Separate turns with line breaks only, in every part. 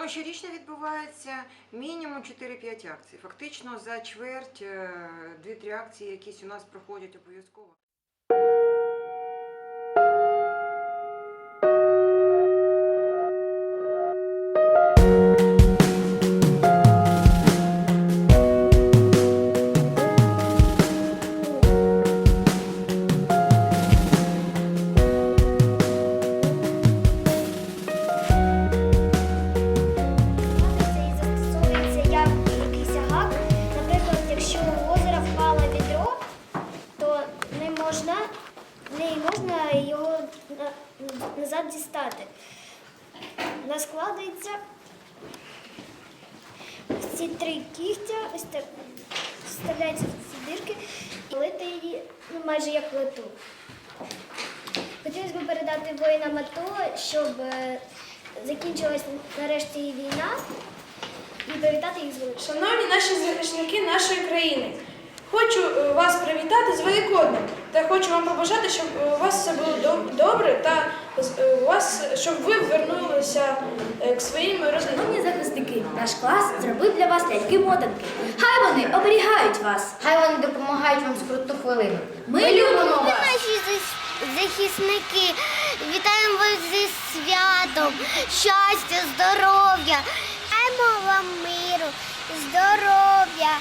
Ну, щорічно відбувається мінімум 4-5 акцій. Фактично за чверть е, 2-3 акції якісь у нас проходять обов'язково.
Можна, не можна його назад дістати. Вона складається в ці три кігтя, ось так вставляється в ці дирки, і лити її ну, майже як лету. Хотілося б передати воїнам АТО, щоб е, закінчилась нарешті війна і привітати їх з великим.
Шановні наші захисники нашої країни, хочу е, вас привітати з Великоднем та хочу вам побажати, щоб е, у вас все було добре та е, у вас, щоб ви вернулися к своїм родинам.
Шановні захисники, наш клас зробив для вас ляльки-мотанки. Хай вони оберігають вас.
Хай вони допомагають вам в скрутну хвилину.
Ми любимо
Ми
вас.
наші захисники, вітаємо вас зі святом, щастя, здоров'я, Бажаємо вам миру, здоров'я.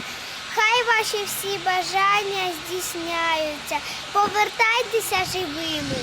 Ваші всі бажання здійсняються. Повертайтеся живими.